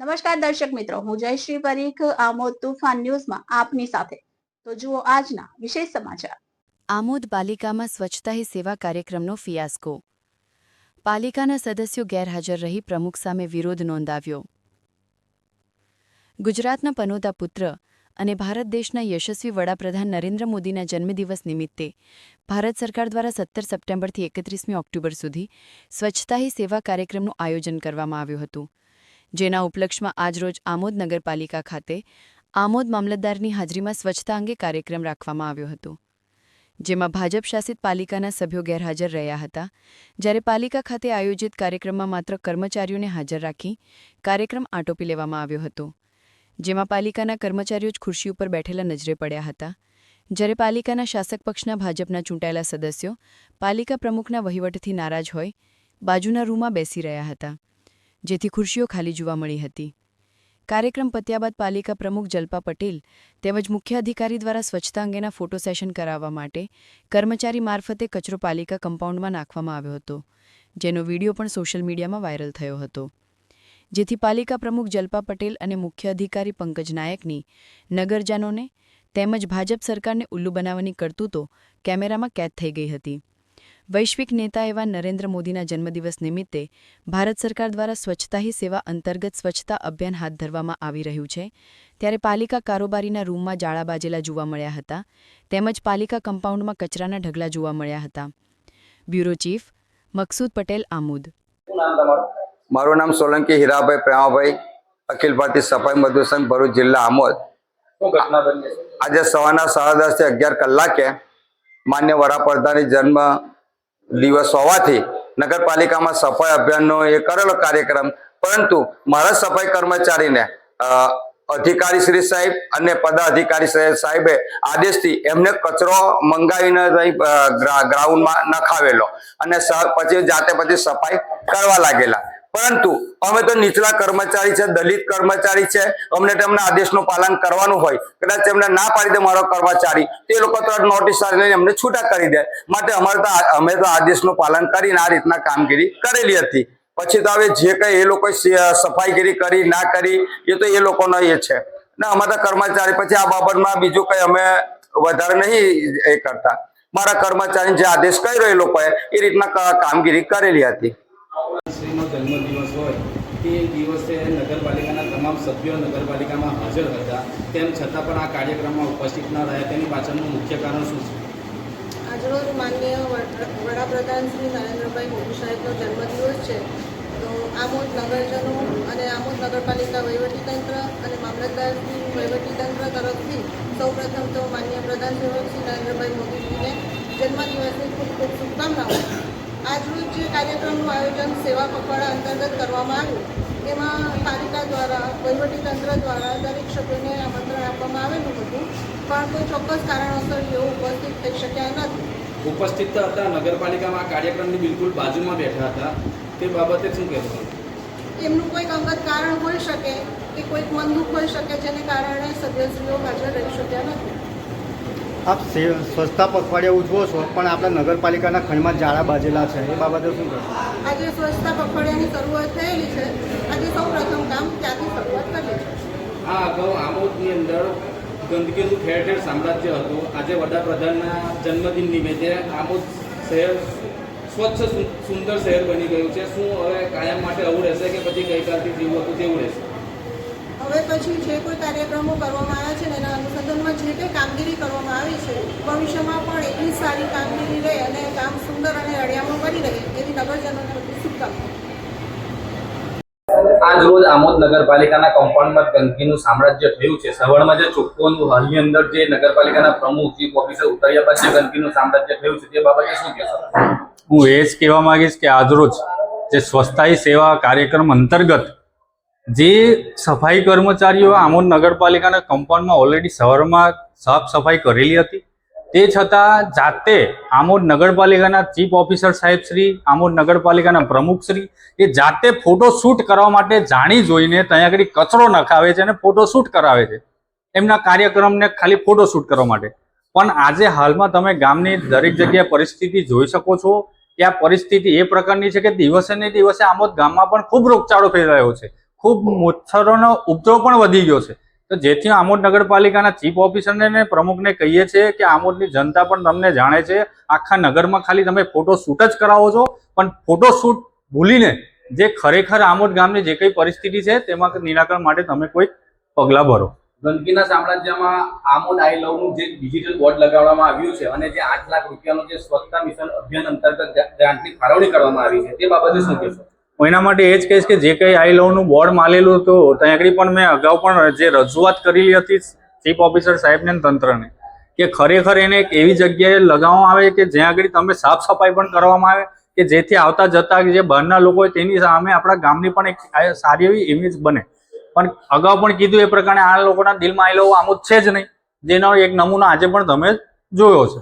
નમસ્કાર દર્શક મિત્રો, હું જયશ્રી પરીખ, આમોદ તુફાન ન્યૂઝમાં આપની સાથે. તો જુઓ આજના વિશેષ સમાચાર. આમોદ પાલિકામાં સ્વચ્છતા હી સેવા કાર્યક્રમનો ફિયાસ્કો. પાલિકાના સદસ્યો ગેરહાજર રહી પ્રમુખ સામે વિરોધ નોંધાવ્યો. ગુજરાતના પનોતા પુત્ર અને ભારત દેશના યશસ્વી વડાપ્રધાન નરેન્દ્ર મોદીના જન્મદિવસ નિમિત્તે ભારત સરકાર દ્વારા સત્તર સપ્ટેમ્બરથી એકત્રીસમી ઓક્ટોબર સુધી સ્વચ્છતા હી સેવા કાર્યક્રમનું આયોજન કરવામાં આવ્યું હતું. જેના ઉપલક્ષમાં આજરોજ આમોદ નગરપાલિકા ખાતે આમોદ મામલતદારની હાજરીમાં સ્વચ્છતા અંગે કાર્યક્રમ રાખવામાં આવ્યો હતો. જેમાં ભાજપ શાસિત પાલિકાના સભ્યો ગેરહાજર રહ્યા હતા. જ્યારે પાલિકા ખાતે આયોજિત કાર્યક્રમમાં માત્ર કર્મચારીઓને હાજર રાખી કાર્યક્રમ આટોપી લેવામાં આવ્યો હતો. જેમાં પાલિકાના કર્મચારીઓ જ ખુરશી ઉપર બેઠેલા નજરે પડ્યા હતા. જ્યારે પાલિકાના શાસક પક્ષના ભાજપના ચૂંટાયેલા સદસ્યો પાલિકા પ્રમુખના વહીવટથી નારાજ હોય બાજુના રૂમમાં બેસી રહ્યા હતા. જેથી ખુરશીઓ ખાલી જોવા મળી હતી. કાર્યક્રમ પત્યા બાદ પાલિકા પ્રમુખ જલ્પા પટેલ તેમજ મુખ્ય અધિકારી દ્વારા સ્વચ્છતા અંગેના ફોટો સેશન કરાવવા માટે કર્મચારી મારફતે કચરો પાલિકા કમ્પાઉન્ડમાં નાખવામાં આવ્યો હતો, જેનો વીડિયો પણ સોશિયલ મીડિયામાં વાયરલ થયો હતો. જેથી પાલિકા પ્રમુખ જલ્પા પટેલ અને મુખ્ય અધિકારી પંકજ નાયકની નગરજનોને તેમજ ભાજપ સરકારને ઉલ્લુ બનાવવાની કરતૂતો કેમેરામાં કેદ થઈ ગઈ હતી. વૈશ્વિક નેતા એવા નરેન્દ્ર મોદીના જન્મદિવસ નિમિત્તે ભારત સરકાર દ્વારા સ્વચ્છતા હી સેવા અંતર્ગત સ્વચ્છતા અભિયાન હાથ ધરવામાં આવી રહ્યું છે. ત્યારે પાલિકા કારોબારીના રૂમમાં જાળા બાજેલા જોવા મળ્યા હતા. તેમજ પાલિકા કમ્પાઉન્ડમાં કચરાના ઢગલા જોવા મળ્યા હતા. Bureau chief Maqsood Patel Amod. મારું નામ સોલંકી હીરાભાઈ પ્રેમાભાઈ અખિલ ભારતીય સફાઈ મજદૂર સંઘ ભરૂચ જિલ્લા આમોદ. શું ઘટના બની છે? આજે સવારના સાડા દસથી અગિયાર કલાકે માન્ય વડાપ્રધાનની જન્મ દિવસ હોવાથી નગરપાલિકામાં સફાઈ અભિયાનનો એ કરેલો કાર્યક્રમ. પરંતુ મારા સફાઈ કર્મચારીને અધિકારી શ્રી સાહેબ અને પદાધિકારી સાહેબે આદેશથી એમને કચરો મંગાવીને ગ્રાઉન્ડમાં નખાવેલો. અને પછી જાતે પછી સફાઈ કરવા લાગેલા. પરંતુ અમે તો નીચલા કર્મચારી છે, દલિત કર્મચારી છે. અમને તેમના આદેશનું પાલન કરવાનું હોય. કદાચ એમને ના પાડી દે મારો કર્મચારી, તે લોકો તરત નોટિસ લઈને એમને છૂટા કરી દે. માટે અમારે તો અમે તો આદેશનું પાલન કરીને આ રીતના કામગીરી કરેલી હતી. પછી તો હવે જે કંઈ એ લોકો સફાઈગીરી કરી, ના કરી, એ તો એ લોકોનો એ છે. ને અમારા કર્મચારી પછી આ બાબતમાં બીજું કંઈ અમે વધારે નહીં એ કરતા. મારા કર્મચારી જે આદેશ કર્યો એ લોકોએ, એ રીતના કામગીરી કરેલી હતી. જન્મદિવસ હોય, તે દિવસે નગરપાલિકાના તમામ સભ્યો નગરપાલિકામાં હાજર હતા. તેમ છતાં પણ આ કાર્યક્રમમાં ઉપસ્થિત ન રહ્યા. તેની પાછળનું મુખ્ય કારણ શું છે? આજરોજ માન્ય વડાપ્રધાન શ્રી નરેન્દ્રભાઈ મોદી સાહેબનો જન્મદિવસ છે. તો આમોદ નગરજનો અને આમોદ નગરપાલિકા વહીવટીતંત્ર અને મામલતદાર વહીવટીતંત્ર તરફથી સૌપ્રથમ તો માનનીય પ્રધાન શ્રી નરેન્દ્રભાઈ મોદીજીને જન્મદિવસની ખૂબ ખૂબ શુભકામનાઓ. આજરોજ જે કાર્યક્રમનું આયોજન સેવા પખવાડા અંતર્ગત કરવામાં આવ્યું તેમાં પાલિકા દ્વારા વહીવટીતંત્ર દ્વારા દરેક સભ્યોને આમંત્રણ આપવામાં આવેલું હતું પણ કોઈ ચોક્કસ કારણોસર તેઓ ઉપસ્થિત થઈ શક્યા નથી. ઉપસ્થિત હતા નગરપાલિકામાં કાર્યક્રમની બિલકુલ બાજુમાં બેઠા હતા. તે બાબતે શું કહેવું એમનું કોઈક અંગત કારણ હોઈ શકે કે કોઈક મન દુઃખ હોઈ શકે જેને કારણે સભ્યશ્રીઓ હાજર રહી શક્યા નથી. આપ સ્વચ્છતા પખવાડિયા ઉજવો છો પણ આપણા નગરપાલિકાના ખંડમાં જાળા બાજેલા છે. એ બાબતે શું કરશો આજે સ્વચ્છતા પખવાડિયાની શરૂઆત થયેલી છે. આજે સૌ પ્રથમ કામ ત્યાંથી શરૂઆત કરી છે આ અગાઉ આમોદની અંદર ગંદકીનું ઠેર ઠેર સામ્રાજ્ય હતું. આજે વડાપ્રધાનના જન્મદિન નિમિત્તે આમોદ શહેર સ્વચ્છ સુંદર શહેર બની ગયું છે. શું હવે કાયમ માટે આવું રહેશે કે પછી ગઈકાલથી જેવું હતું તેવું રહેશે? હવે પછી જે કોઈ કાર્યક્રમો કરવામાં આવ્યા છે ને એના અનુસંધાનમાં જે કંઈ કામગીરી કરવામાં આવી છે ભવિષ્યમાં પણ એટલી સારી કામગીરી રહે અને કામ સુંદર અને અળિયામણું બની રહે એવી નગરજનોને બધી શુભકામનાઓ આજ રોજ આમોદ નગરપાલિકાના કમ્પાઉન્ડમાં ગંદકીનું સામ્રાજ્ય થયું છે. સવારમાં જે ચોખ્ખોનું હાલની અંદર જે નગરપાલિકાના પ્રમુખ ચીફ ઓફિસર ઉતર્યા બાદ જે ગંદકીનું સામ્રાજ્ય થયું છે તે બાબતે શું કહેશો? હું એ જ કહેવા માંગીશ કે આજરોજ જે સ્વચ્છતાઈ સેવા કાર્યક્રમ અંતર્ગત જે સફાઈ કર્મચારીઓ આમોદ નગરપાલિકાના કમ્પાઉન્ડમાં ઓલરેડી સવારમાં સાફ સફાઈ કરેલી હતી. તે છતાં જાતે આમોદ નગરપાલિકાના ચીફ ઓફિસર સાહેબ શ્રી, આમોદ નગરપાલિકાના પ્રમુખ શ્રી, એ જાતે ફોટો શૂટ કરવા માટે જાણી જોઈને ત્યાં આગળ કચરો નખાવે છે અને ફોટો શૂટ કરાવે છે. એમના કાર્યક્રમને ખાલી ફોટો શૂટ કરવા માટે. પણ આજે હાલમાં તમે ગામની દરેક જગ્યાએ પરિસ્થિતિ જોઈ શકો છો. કે આ પરિસ્થિતિ એ પ્રકારની છે કે દિવસે ને દિવસે આમોદ ગામમાં પણ ખૂબ રોગચાળો ફેલાયો છે. ખૂબ મચ્છરોનો ઉપદ્રવ પણ વધી ગયો છે. તો જેથી આમોદ નગરપાલિકાના ચીફ ઓફિસરને ને પ્રમુખને કહીએ છીએ કે આમોદની જનતા પણ તમને જાણે છે, આખા નગરમાં ખાલી તમે ફોટોશૂટ જ કરાવો છો, પણ ફોટોશૂટ ભૂલીને જે ખરેખર આમોદ ગામની જે કઈ પરિસ્થિતિ છે, તેમાં નિરાકરણ માટે તમે કોઈ પગલાં ભરો. ગંદકીના સામ્રાજ્યમાં આમોદ આઈ લવનું જે ડિજિટલ બોર્ડ લગાવવામાં આવ્યું છે અને જે આઠ લાખ રૂપિયાનું જે સ્વચ્છતા મિશન અભિયાન અંતર્ગત ગ્રાન્ટની ફાળવણી કરવામાં આવી છે, તે બાબતે શું કહેશો? હું એના માટે એ જ કહીશ કે જે કંઈ આઈ લવનું બોર્ડ માલેલું હતું ત્યાં આગળ પણ મેં અગાઉ પણ જે રજૂઆત કરેલી હતી ચીફ ઓફિસર સાહેબને તંત્રને, કે ખરેખર એને એક એવી જગ્યાએ લગાવવામાં આવે કે જ્યાં આગળ તમે સાફ સફાઈ પણ કરવામાં આવે, કે જેથી આવતા જતા જે બહારના લોકો હોય તેની સામે આપણા ગામની પણ એક સારી એવી ઇમેજ બને. પણ અગાઉ પણ કીધું એ પ્રકારે આ લોકોના દિલમાં આવેલો આમ જ છે જ નહીં, જેનો એક નમૂનો આજે પણ તમે જોયો છે.